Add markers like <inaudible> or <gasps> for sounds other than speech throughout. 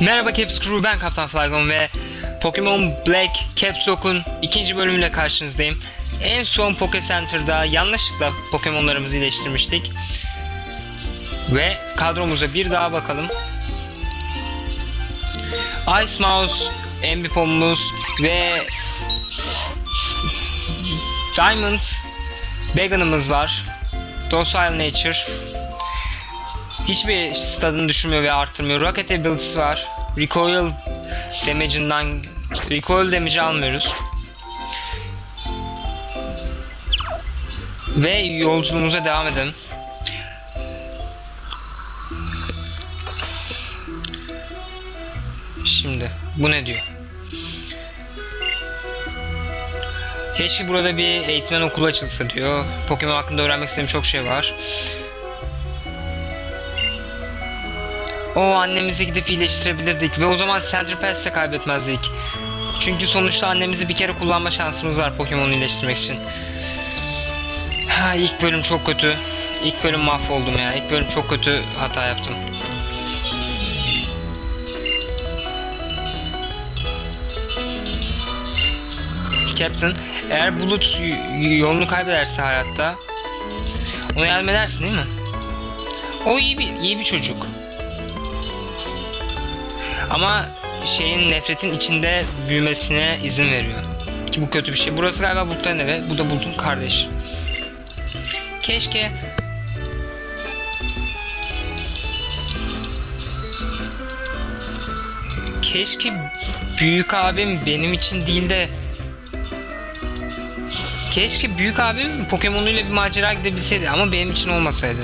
Merhaba Caps Crew ben Kaptan Flygon ve Pokemon Black Caps Lock'un ikinci bölümüyle karşınızdayım. En son Poke Center'da yanlışlıkla Pokemon'larımızı iyileştirmiştik. Ve kadromuza bir daha bakalım. Ice Mouse, Ambipom'umuz ve Diamond Began'ımız var. Docile Nature. Hiçbir stadını düşürmüyor ve arttırmıyor. Rocket ability'si var. Recoil damage'ından recoil damage'i almıyoruz. Ve yolculuğumuza devam edelim. Şimdi bu ne diyor? Keşke burada bir eğitmen okulu açılsa diyor. Pokemon hakkında öğrenmek istediğim çok şey var. O annemizi gidip iyileştirebilirdik ve o zaman Center Pass'te kaybetmezdik. Çünkü sonuçta annemizi bir kere kullanma şansımız var Pokemon'u iyileştirmek için. Ha, ilk bölüm çok kötü. İlk bölüm mahvoldum ya. İlk bölüm çok kötü hata yaptım. Captain, eğer Bulut yolunu kaybederse hayatta ona yardım edersin değil mi? O iyi bir iyi bir çocuk. Ama şeyin nefretin içinde büyümesine izin veriyor. Ki bu kötü bir şey. Burası galiba Bulut'ların evi. Bu da Bulut'un kardeşi. Keşke Keşke büyük abim benim için değil de Keşke büyük abim Pokemon'uyla bir macera gidebilseydi ama benim için olmasaydı.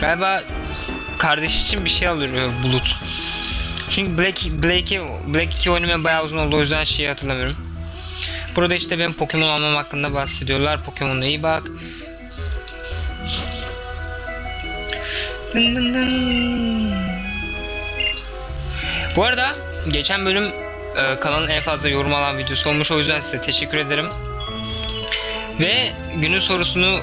Galiba kardeş için bir şey alıyor Bulut. Çünkü Black, Black'i Black 2 oynamaya bayağı uzun oldu o yüzden şeyi hatırlamıyorum. Burada işte benim Pokemon almam hakkında bahsediyorlar. Pokemon'a iyi bak. Dın dın dın. Bu arada geçen bölüm e, kanalın en fazla yorum alan videosu olmuş o yüzden size teşekkür ederim. Ve günün sorusunu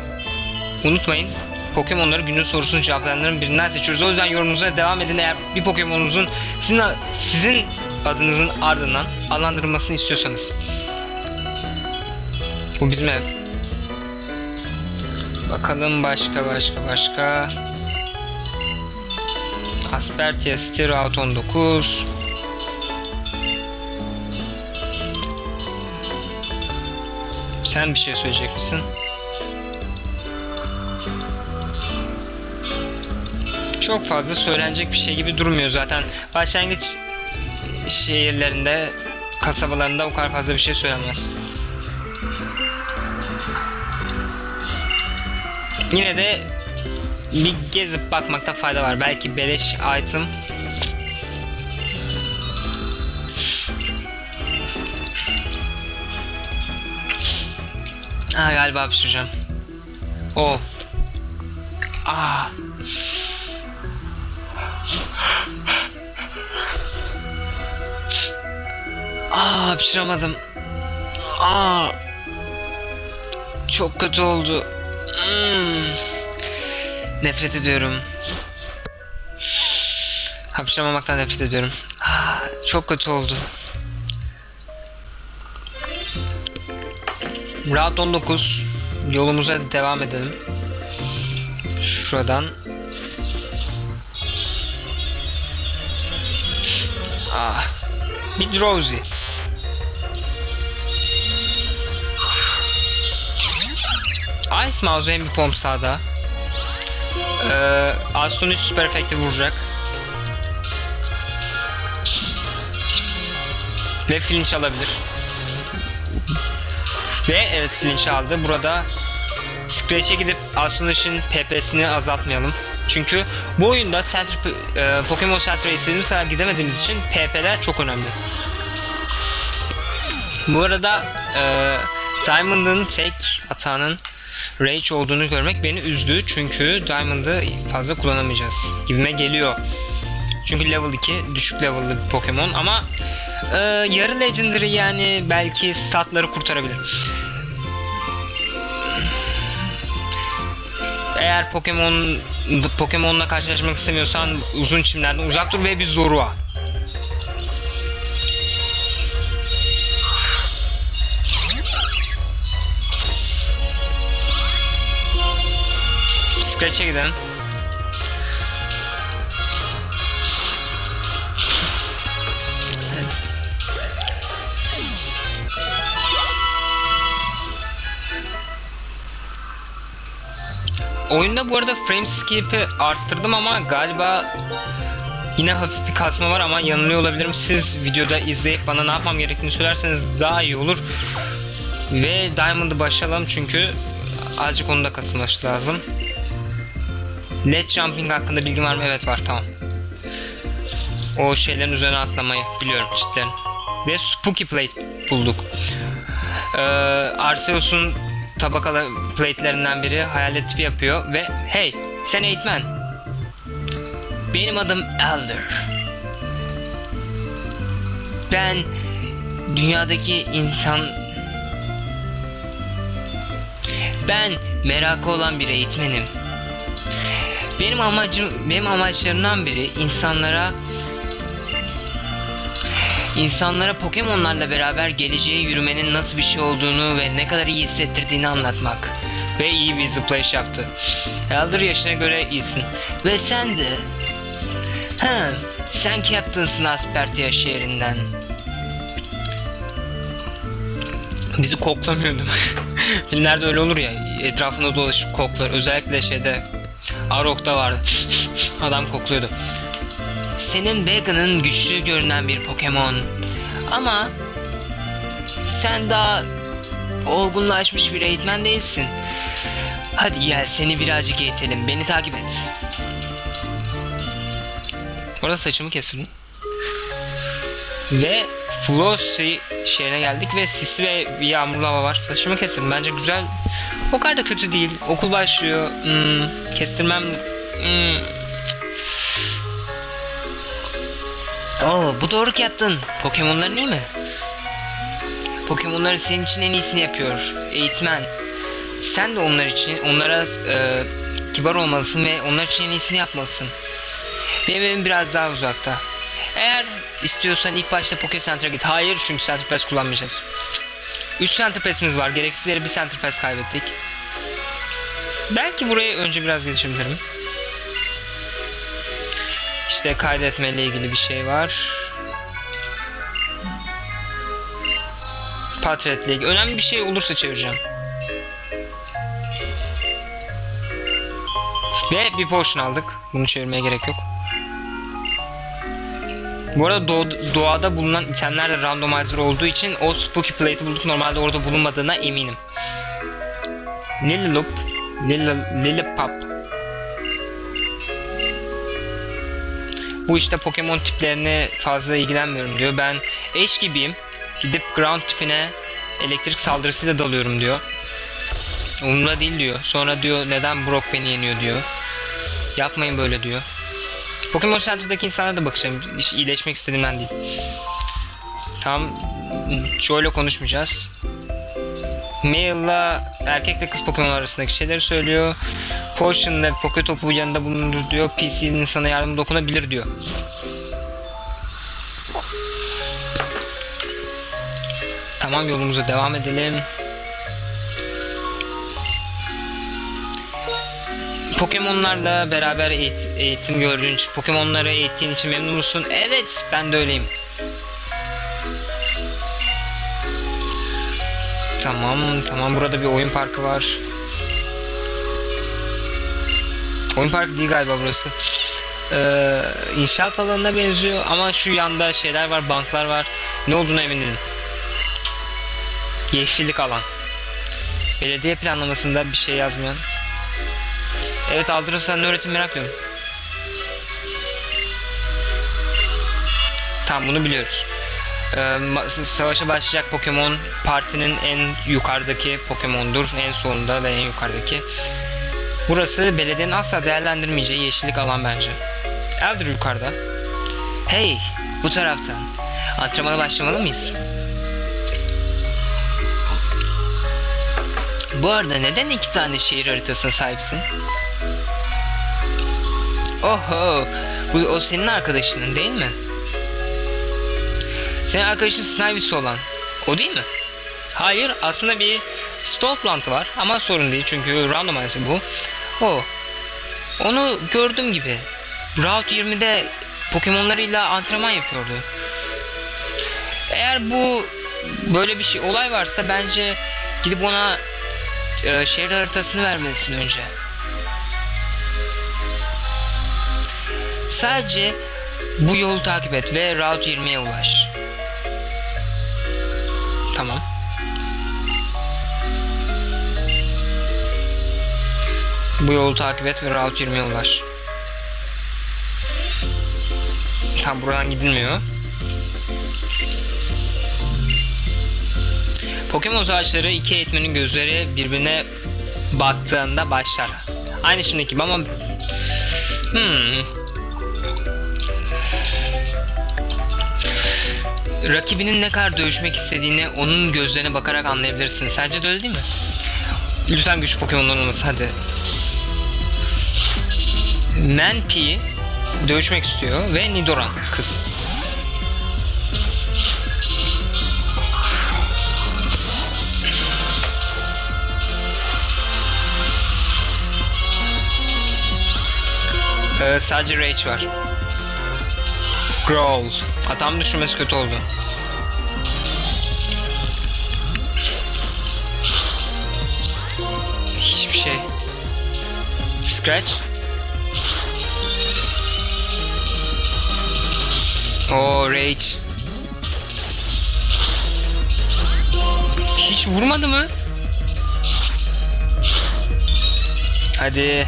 unutmayın. Pokemon'ları günün sorusunu cevaplayanların birinden seçiyoruz. O yüzden yorumunuza devam edin. Eğer bir Pokemon'unuzun sizin, sizin adınızın ardından adlandırılmasını istiyorsanız. Bu bizim ev. Bakalım başka başka başka. Aspertia Route 19. Sen bir şey söyleyecek misin? Çok fazla söylenecek bir şey gibi durmuyor zaten. Başlangıç şehirlerinde, kasabalarında o kadar fazla bir şey söylenmez. Yine de bir gezip bakmakta fayda var. Belki beleş item Aa galiba hapşıracağım. O. Aa. Aa hapşıramadım. Aa. Çok kötü oldu. Hmm. Nefret ediyorum. Hapşıramamaktan nefret ediyorum. Aa, çok kötü oldu. Route 19 yolumuza devam edelim. Şuradan. Ah. Bir Drowsy. Ice Mouse hem bir pomp sağda. Ee, Aston 3 süper efekti vuracak. Ve flinch alabilir. Ve evet flinch aldı. Burada Scratch'e gidip Astonish'in PP'sini azaltmayalım. Çünkü bu oyunda Center, e, Pokemon Center'a istediğimiz kadar gidemediğimiz için PP'ler çok önemli. Bu arada e, Diamond'ın tek atağının Rage olduğunu görmek beni üzdü. Çünkü Diamond'ı fazla kullanamayacağız gibime geliyor. Çünkü level 2 düşük level'lı bir Pokemon ama e, yarı Legendary yani belki statları kurtarabilir. Eğer Pokemon Pokemon'la karşılaşmak istemiyorsan uzun çimlerden uzak dur ve bir Zorua. Stretch'e gidelim. Oyunda bu arada frame skip'i arttırdım ama galiba yine hafif bir kasma var ama yanılıyor olabilirim. Siz videoda izleyip bana ne yapmam gerektiğini söylerseniz daha iyi olur. Ve Diamond'ı başlayalım çünkü azıcık onu da kasılması lazım. Led jumping hakkında bilgin var mı? Evet var tamam. O şeylerin üzerine atlamayı biliyorum cidden. Ve Spooky Plate bulduk. Ee, Arceus'un tabakalı plate'lerinden biri hayalet tipi yapıyor ve hey sen eğitmen. Benim adım Elder. Ben dünyadaki insan ben merakı olan bir eğitmenim. Benim amacım benim amaçlarımdan biri insanlara insanlara Pokemon'larla beraber geleceğe yürümenin nasıl bir şey olduğunu ve ne kadar iyi hissettirdiğini anlatmak. Ve iyi bir zıplayış yaptı. Elder yaşına göre iyisin. Ve sen de. Ha, sen Captain'sın Aspertia şehrinden. Bizi koklamıyordu. <laughs> Filmlerde öyle olur ya. Etrafında dolaşıp koklar. Özellikle şeyde Arok'ta vardı. <laughs> Adam kokluyordu. Senin Bagon'ın güçlü görünen bir Pokemon. Ama sen daha olgunlaşmış bir eğitmen değilsin. Hadi gel seni birazcık eğitelim. Beni takip et. Orada saçımı kesin. Ve Flossie şehrine geldik ve sisli ve yağmurlu hava var. Saçımı kesin. Bence güzel. O kadar da kötü değil. Okul başlıyor. Hmm, kestirmem. Hmm. Oo, bu doğru yaptın. Pokemon'ların iyi mi? Pokemon'ları senin için en iyisini yapıyor. Eğitmen. Sen de onlar için onlara e, kibar olmalısın ve onlar için en iyisini yapmalısın. Benim evim biraz daha uzakta. Eğer istiyorsan ilk başta Poke Center'a git. Hayır çünkü Center Pass kullanmayacağız. 3 Center Pass'imiz var. Gereksiz yere bir Center Pass kaybettik. Belki buraya önce biraz geçebilirim. İşte kaydetme ile ilgili bir şey var. İle ilgili. Önemli bir şey olursa çevireceğim. Ve bir potion aldık. Bunu çevirmeye gerek yok. Bu arada doğ- doğada bulunan itemler de randomizer olduğu için o spooky plate'i bulduk. Normalde orada bulunmadığına eminim. Lillipup, Lilli- Lillipop. Bu işte Pokemon tiplerini fazla ilgilenmiyorum diyor. Ben eş gibiyim. Gidip ground tipine elektrik saldırısıyla dalıyorum diyor. Umurumda değil diyor. Sonra diyor neden Brock beni yeniyor diyor. Yapmayın böyle diyor. Pokemon Center'daki insanlara da bakacağım. Hiç iyileşmek istediğimden değil. Tam Joe'yla konuşmayacağız. Male'la erkekle kız Pokemon arasındaki şeyleri söylüyor. Potion'la Poke topu yanında bulundur diyor. PC'nin sana yardım dokunabilir diyor. Tamam yolumuza devam edelim. Pokemon'larla beraber eğit- eğitim gördüğün için, Pokemon'ları eğittiğin için memnun musun? Evet, ben de öyleyim. Tamam, tamam. Burada bir oyun parkı var. Oyun parkı değil galiba burası. Ee, inşaat alanına benziyor ama şu yanda şeyler var, banklar var. Ne olduğunu emin değilim. Yeşillik alan. Belediye planlamasında bir şey yazmayan. Evet Aldırırsan öğretim merak ediyorum. Tamam bunu biliyoruz. Ee, savaşa başlayacak Pokemon partinin en yukarıdaki Pokemon'dur. En sonunda ve en yukarıdaki. Burası belediyenin asla değerlendirmeyeceği yeşillik alan bence. Elder yukarıda. Hey bu taraftan. Antrenmana başlamalı mıyız? Bu arada neden iki tane şehir haritasına sahipsin? Oho, bu o senin arkadaşının değil mi? Senin arkadaşın Snivys olan, o değil mi? Hayır, aslında bir stall plantı var ama sorun değil çünkü randomizer bu. O. Onu gördüm gibi. Route 20'de Pokemon'larıyla antrenman yapıyordu. Eğer bu böyle bir şey olay varsa bence gidip ona e, şehir haritasını vermelisin önce. Sadece bu yolu takip et ve Route 20'ye ulaş. Tamam. Bu yolu takip et ve Route 20'ye ulaş. Tam buradan gidilmiyor. Pokemon savaşları iki eğitmenin gözleri birbirine baktığında başlar. Aynı şimdiki gibi ama hmm. Rakibinin ne kadar dövüşmek istediğini onun gözlerine bakarak anlayabilirsin. Sence de öyle değil mi? Lütfen güçlü Pokemon'lar olmasın hadi. Manpy dövüşmek istiyor ve Nidoran kız. Ee, sadece Rage var. Growl. Atam düşürmesi kötü oldu. Hiçbir şey. Scratch. O Rage. Hiç vurmadı mı? Hadi.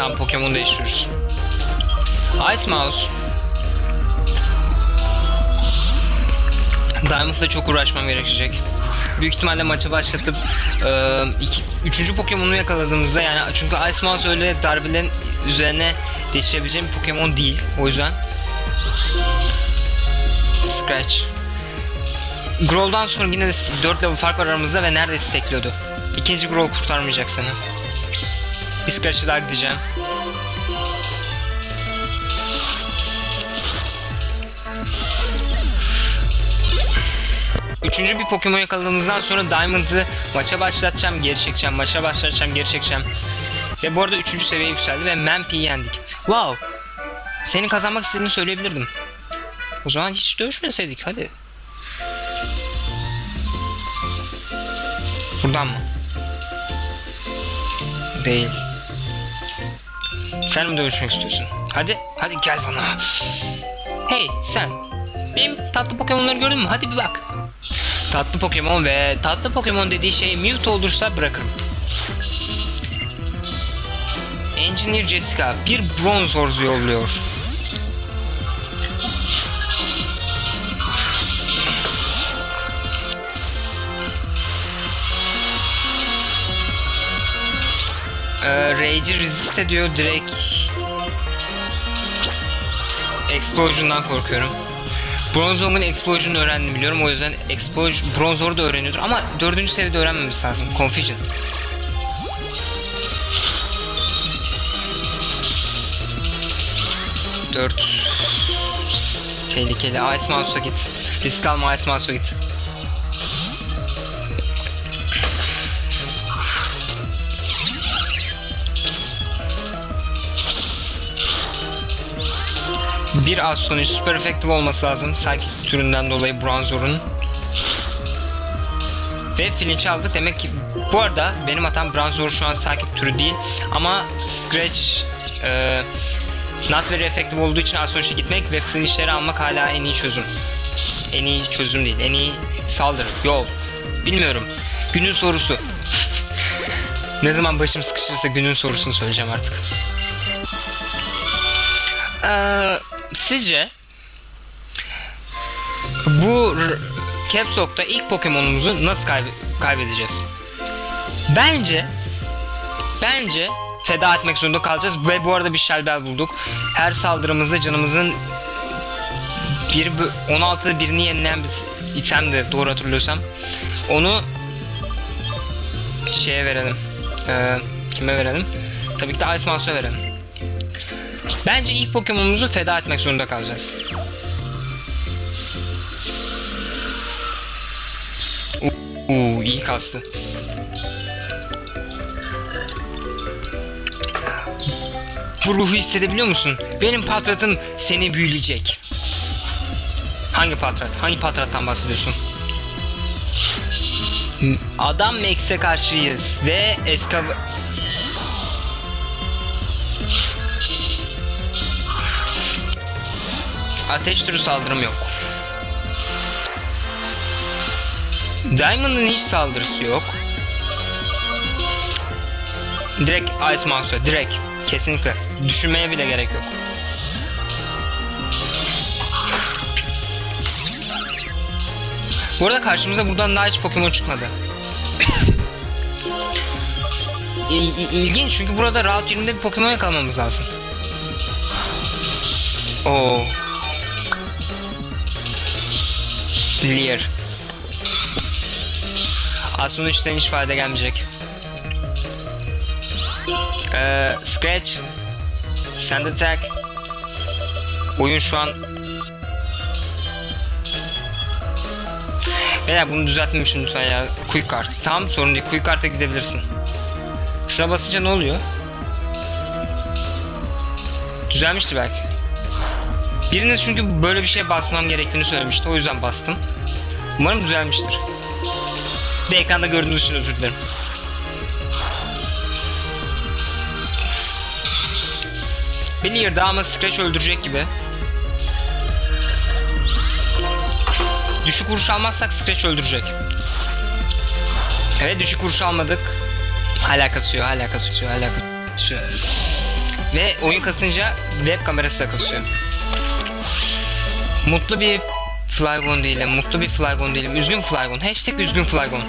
Tamam Pokemon değiştiriyoruz. Ice Mouse. Diamond'la çok uğraşmam gerekecek. Büyük ihtimalle maçı başlatıp e, iki, üçüncü Pokemon'u yakaladığımızda yani çünkü Ice Mouse öyle darbelerin üzerine değiştirebileceğim bir Pokemon değil. O yüzden Scratch. Growl'dan sonra yine de 4 level fark var aramızda ve neredeyse tekliyordu. İkinci Growl kurtarmayacak seni. Daha gideceğim. Üçüncü bir Pokemon yakaladığımızdan sonra Diamond'ı maça başlatacağım, geri çekeceğim, maça başlatacağım, geri çekeceğim. Ve bu arada üçüncü seviyeye yükseldi ve Mampy'yi yendik. Wow! Senin kazanmak istediğini söyleyebilirdim. O zaman hiç dövüşmeseydik hadi. Buradan mı? Değil. Sen mi dövüşmek istiyorsun? Hadi, hadi gel bana. Hey sen. Benim tatlı Pokemon'ları gördün mü? Hadi bir bak. Tatlı Pokemon ve tatlı Pokemon dediği şey Mewtwo olursa bırakırım. Engineer Jessica bir Bronzor yolluyor. Ee, Rage'i resist ediyor direkt Explosion'dan korkuyorum. Bronzor'un Explosion'u öğrendim biliyorum o yüzden Explosion Bronzor'u da öğreniyordur ama dördüncü seviyede öğrenmemiz lazım. Confusion. Dört. Tehlikeli. Ice Mouse'a git. Risk alma Ice Mouse'a git. Bir Astonish super effective olması lazım. Psychic türünden dolayı Bronzor'un. Ve flinch aldık. Demek ki bu arada benim hatam Bronzor şu an Psychic türü değil. Ama Scratch e, not very effective olduğu için Astonish'e gitmek ve flinchleri almak hala en iyi çözüm. En iyi çözüm değil. En iyi saldırı. Yol. Bilmiyorum. Günün sorusu. <laughs> ne zaman başım sıkışırsa günün sorusunu söyleyeceğim artık. Ee, sizce bu Caps Lock'ta ilk Pokemon'umuzu nasıl kaybe- kaybedeceğiz? Bence bence feda etmek zorunda kalacağız ve bu arada bir Shelbel bulduk. Her saldırımızda canımızın bir bö- 16'da birini yenileyen bir itemdi doğru hatırlıyorsam. Onu şeye verelim. Ee, kime verelim? Tabii ki de Ice Mouse'a verelim. Bence ilk Pokemon'umuzu feda etmek zorunda kalacağız. Uuu iyi kastı. Bu ruhu hissedebiliyor musun? Benim patratım seni büyüleyecek. Hangi patrat? Hangi patrattan bahsediyorsun? Adam Max'e karşıyız ve Eskav Ateş türü saldırım yok. Diamond'ın hiç saldırısı yok. Direkt Ice Mouse'a, direkt. Kesinlikle. Düşünmeye bile gerek yok. Bu arada karşımıza buradan daha hiç Pokemon çıkmadı. İl- il- İlginç çünkü burada Route 20'de bir Pokemon yakalamamız lazım. Oo. Leer. Aslında içten hiç fayda gelmeyecek. Ee, Scratch. Sand Attack. Oyun şu an... Beyler bunu düzeltmemişim lütfen ya. Quick Card. Tamam sorun değil. Quick Card'a gidebilirsin. Şuna basınca ne oluyor? Düzelmişti belki. Biriniz çünkü böyle bir şeye basmam gerektiğini söylemişti. O yüzden bastım. Umarım düzelmiştir. Bir ekranda gördüğünüz için özür dilerim. Bir yerde ama Scratch öldürecek gibi. Düşük vuruş almazsak Scratch öldürecek. Evet düşük vuruş almadık. Alakası yok, alakası yok, alakası yok. Ve oyun kasınca web kamerası da kasıyor. Mutlu bir Flygon değilim, mutlu bir Flygon değilim. Üzgün Flygon, hashtag üzgün Flygon.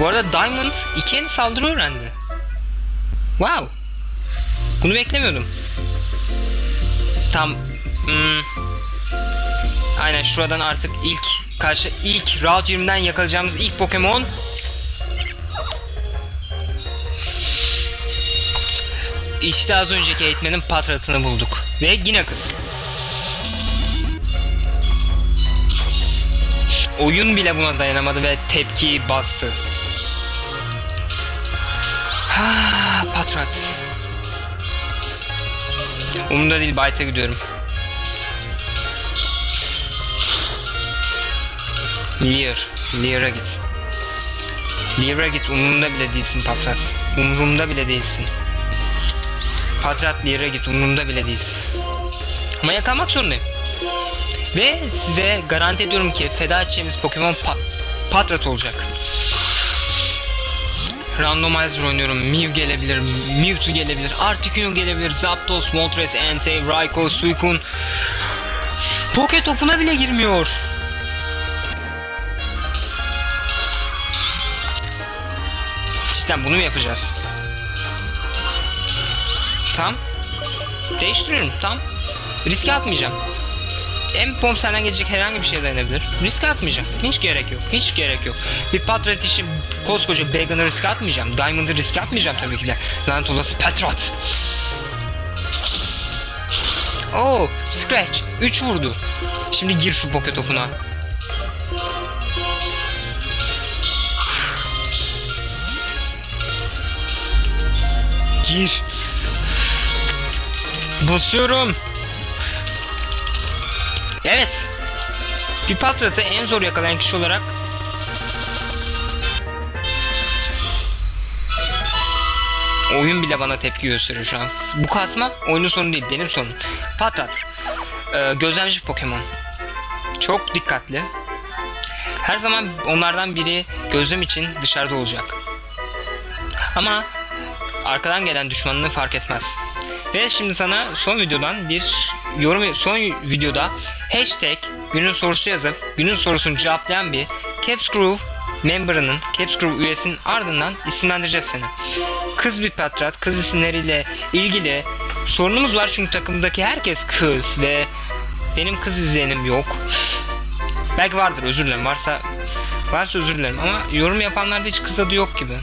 Bu arada Diamond iki el saldırı öğrendi. Wow. Bunu beklemiyordum. Tam hmm, Aynen şuradan artık ilk karşı ilk Route 20'den yakalayacağımız ilk Pokemon İşte az önceki eğitmenin patratını bulduk. Ve yine kız. Oyun bile buna dayanamadı ve tepki bastı. Ha, patrat. Umurumda değil Bayt'a gidiyorum. Lear. Lear'a git. Lear'a git. Umurumda bile değilsin Patrat. Umurumda bile değilsin. Patrat Lear'a git. Umurumda bile değilsin. Ama yakalamak zorundayım. Ve size garanti ediyorum ki feda edeceğimiz Pokemon pa- Patrat olacak. Randomizer oynuyorum. Mew gelebilir, Mewtwo gelebilir, Articuno gelebilir, Zapdos, Moltres, Entei, Raikou, Suicune. Poke topuna bile girmiyor. Cidden bunu mu yapacağız? Tamam. Değiştiriyorum tamam. Riske atmayacağım. En pom senden gelecek herhangi bir şey dayanabilir. Riske atmayacağım. Hiç gerek yok. Hiç gerek yok. Bir Patrat için koskoca Bagon'ı riske atmayacağım. Diamond'ı riske atmayacağım tabii ki de. Lanet olası Patrat. Oo, Scratch. 3 vurdu. Şimdi gir şu poke topuna. Gir. Basıyorum. Evet. Bir patratı en zor yakalayan kişi olarak Oyun bile bana tepki gösteriyor şu an. Bu kasma oyunun sonu değil, benim sonum. Patrat. Ee, gözlemci Pokemon. Çok dikkatli. Her zaman onlardan biri gözlem için dışarıda olacak. Ama arkadan gelen düşmanını fark etmez. Ve şimdi sana son videodan bir yorum son videoda hashtag günün sorusu yazıp günün sorusunu cevaplayan bir Caps Groove member'ının Caps Groove üyesinin ardından isimlendireceğiz seni. Kız bir patrat, kız isimleriyle ilgili sorunumuz var çünkü takımdaki herkes kız ve benim kız izleyenim yok. Belki vardır özür dilerim varsa varsa özür dilerim ama yorum yapanlarda hiç kız adı yok gibi.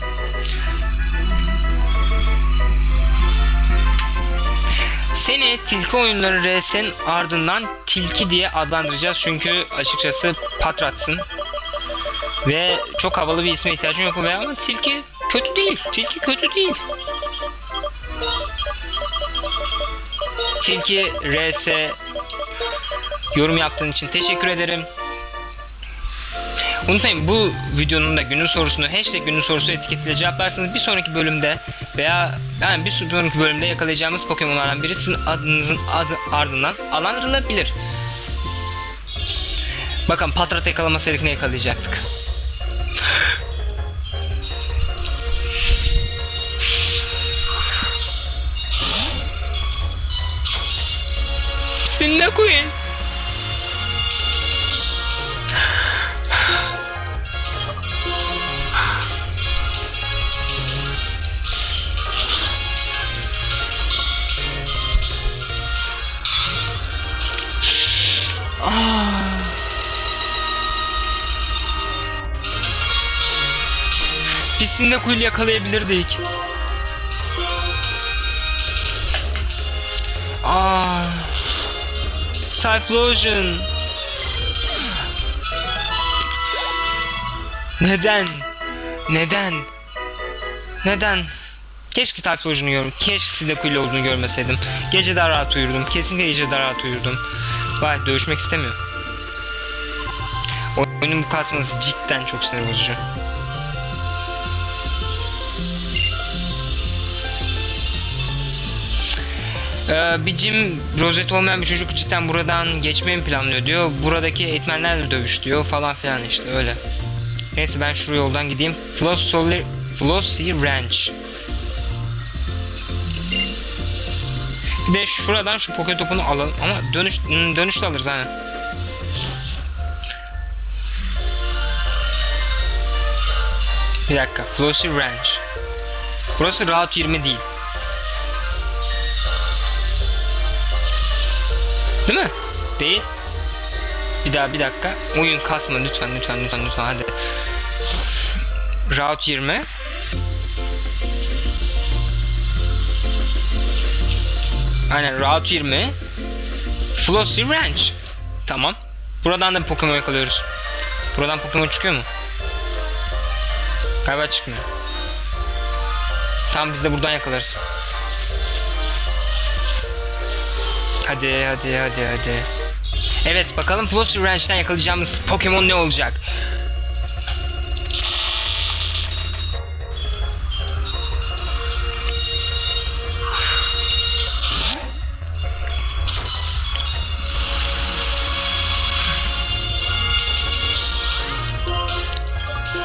Seni Tilki Oyunları RS'in ardından Tilki diye adlandıracağız çünkü açıkçası patratsın. Ve çok havalı bir isme ihtiyacım yok ve ama Tilki kötü değil. Tilki kötü değil. Tilki RS yorum yaptığın için teşekkür ederim. Unutmayın bu videonun da günün sorusunu hashtag günün sorusu etiketle cevaplarsanız bir sonraki bölümde veya yani bir sonraki bölümde yakalayacağımız Pokemon'lardan biri sizin adınızın adı ardından alandırılabilir. Bakın Patrat yakalamasaydık ne yakalayacaktık. <gasps> Cyndaquil. Biz Cyndaquil yakalayabilirdik. Aa. Typhlosion. Neden? Neden? Neden? Keşke Typhlosion'u görüm. Keşke Cyndaquil olduğunu görmeseydim. Gece daha rahat uyurdum. Kesinlikle gece daha rahat uyurdum. Vay dövüşmek istemiyor. Oyunun bu kasması cidden çok sinir bozucu. Ee, bir Jim rozet olmayan bir çocuk cidden buradan geçmeyi mi planlıyor diyor. Buradaki eğitmenlerle dövüş diyor falan filan işte öyle. Neyse ben şu yoldan gideyim. Flossy, Ranch. De şuradan şu poket topunu alalım ama dönüş dönüşte alırız hani. Bir dakika. Flossy Ranch. Burası Route 20 değil. Değil mi? Değil. Bir daha bir dakika. Oyun kasma lütfen lütfen lütfen lütfen hadi. Route 20. Aynen Route 20. Flossy Ranch. Tamam. Buradan da Pokemon yakalıyoruz. Buradan Pokemon çıkıyor mu? Galiba çıkmıyor. Tamam biz de buradan yakalarız. Hadi hadi hadi hadi. Evet bakalım Flossy Ranch'ten yakalayacağımız Pokemon ne olacak?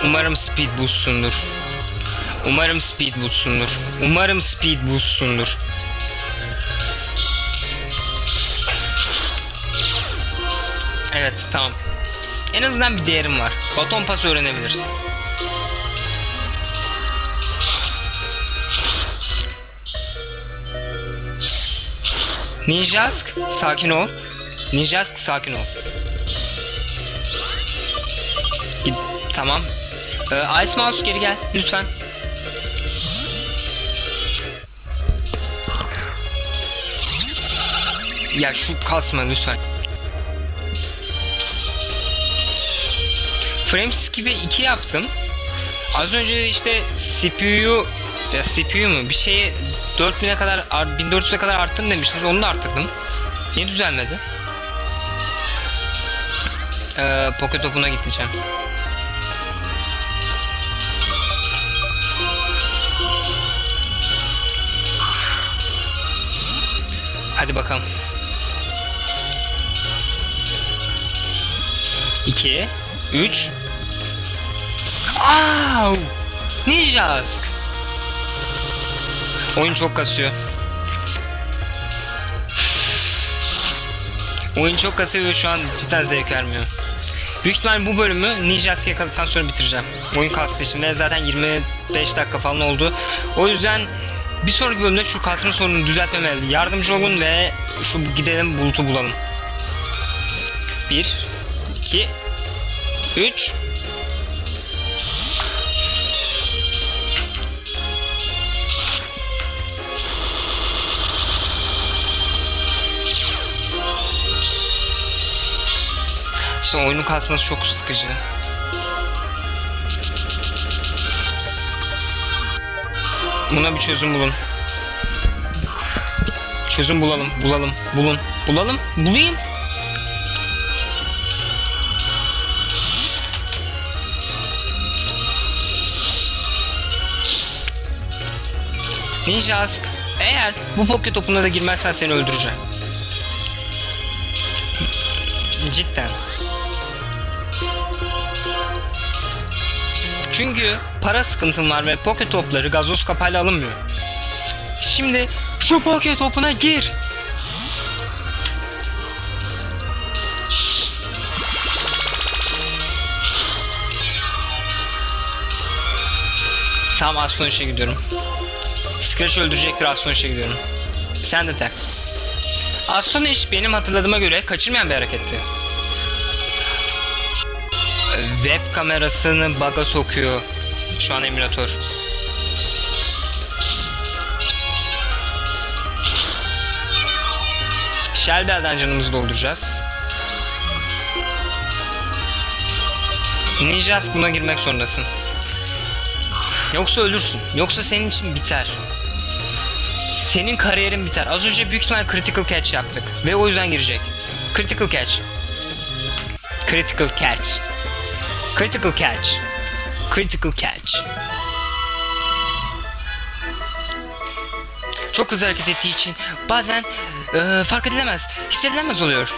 Umarım Speed Boost'sundur. Umarım Speed Boost'sundur. Umarım Speed Boost'sundur. Evet tamam. En azından bir değerim var. Baton pas öğrenebilirsin. Ninjask sakin ol. Ninjask sakin ol. Tamam. Ee, Ice Mouse geri gel lütfen. Ya şu kasma lütfen. Frames gibi 2 yaptım. Az önce işte CPU ya CPU mu bir şeye 4000'e kadar 1400'e kadar arttırın demiştiniz. Onu da arttırdım. Niye düzelmedi? Ee, Pocket topuna gideceğim. Hadi bakalım. 2 3 Au! Ninjask. Oyun çok kasıyor. Oyun çok kasıyor ve şu an cidden zevk vermiyor. Büyük ihtimal bu bölümü Ninjask'ı yakaladıktan sonra bitireceğim. Oyun kastı şimdi zaten 25 dakika falan oldu. O yüzden bir sonraki bölümde şu kasma sorununu düzeltmeme yardımcı olun ve şu gidelim bulutu bulalım. 1 2 3 İşte oyunun kasması çok sıkıcı. Buna bir çözüm bulun. çözüm bulalım, bulalım, bulun, bulalım, bulayım. Ninja Ask, eğer bu poke topuna da girmezsen seni öldüreceğim. Cidden. Çünkü para sıkıntım var ve poke topları gazoz kapağıyla alınmıyor. Şimdi şu poke topuna gir. Tamam Astonish'e gidiyorum. Scratch öldürecektir Astonish'e gidiyorum. Sen de tak. Astonish benim hatırladığıma göre kaçırmayan bir hareketti. Web kamerasını bug'a sokuyor şu an emülatör. Shellbell'den canımızı dolduracağız. Ninja Ask buna girmek zorundasın. Yoksa ölürsün. Yoksa senin için biter. Senin kariyerin biter. Az önce büyük ihtimal critical catch yaptık. Ve o yüzden girecek. Critical catch. Critical catch. Critical catch. Critical catch. Çok hızlı hareket ettiği için bazen e, fark edilemez, hissedilemez oluyor.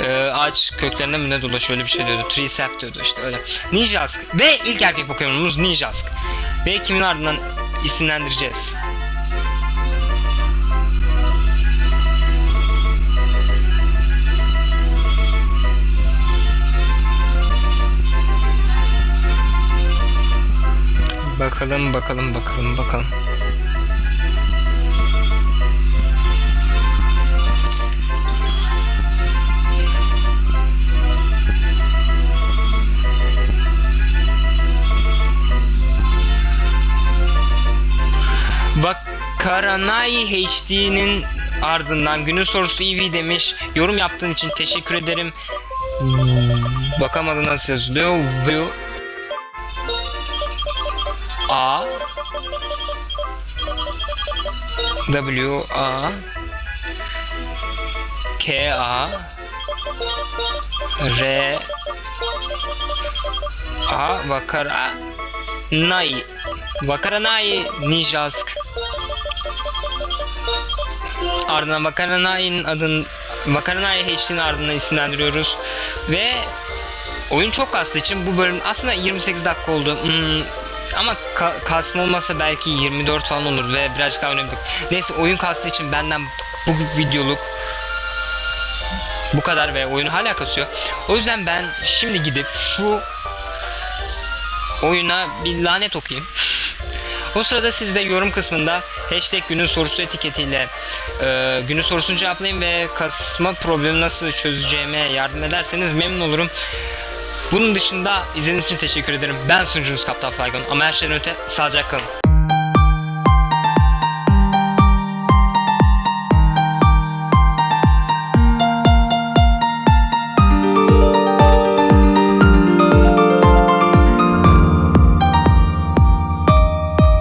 E, ağaç köklerinde mi ne dolaşıyor öyle bir şey diyordu. Tree sap diyordu işte öyle. Ninjask ve ilk erkek Pokemon'umuz Ninjask. Ve kimin ardından isimlendireceğiz. Bakalım bakalım bakalım bakalım. Vakaranai HD'nin ardından günün sorusu EV demiş. Yorum yaptığın için teşekkür ederim. Bakamadı nasıl yazılıyor. W A K A R A Vakara Nai Vakaranai Nijask Ardından Vakaranai'nin adını Vakaranai HD'nin ardından isimlendiriyoruz ve oyun çok kastığı için bu bölüm aslında 28 dakika oldu. Hmm, ama ka- kasma olmasa belki 24 falan olur ve birazcık daha oynadık. Neyse oyun kastığı için benden bu videoluk bu kadar ve oyunu hala kasıyor. O yüzden ben şimdi gidip şu oyuna bir lanet okuyayım. <laughs> O sırada siz de yorum kısmında hashtag günün sorusu etiketiyle e, günün sorusunu cevaplayın ve kasma problemi nasıl çözeceğime yardım ederseniz memnun olurum. Bunun dışında izlediğiniz için teşekkür ederim. Ben sunucunuz Kaptan Flygon ama her şeyden öte sağlıcakla kalın.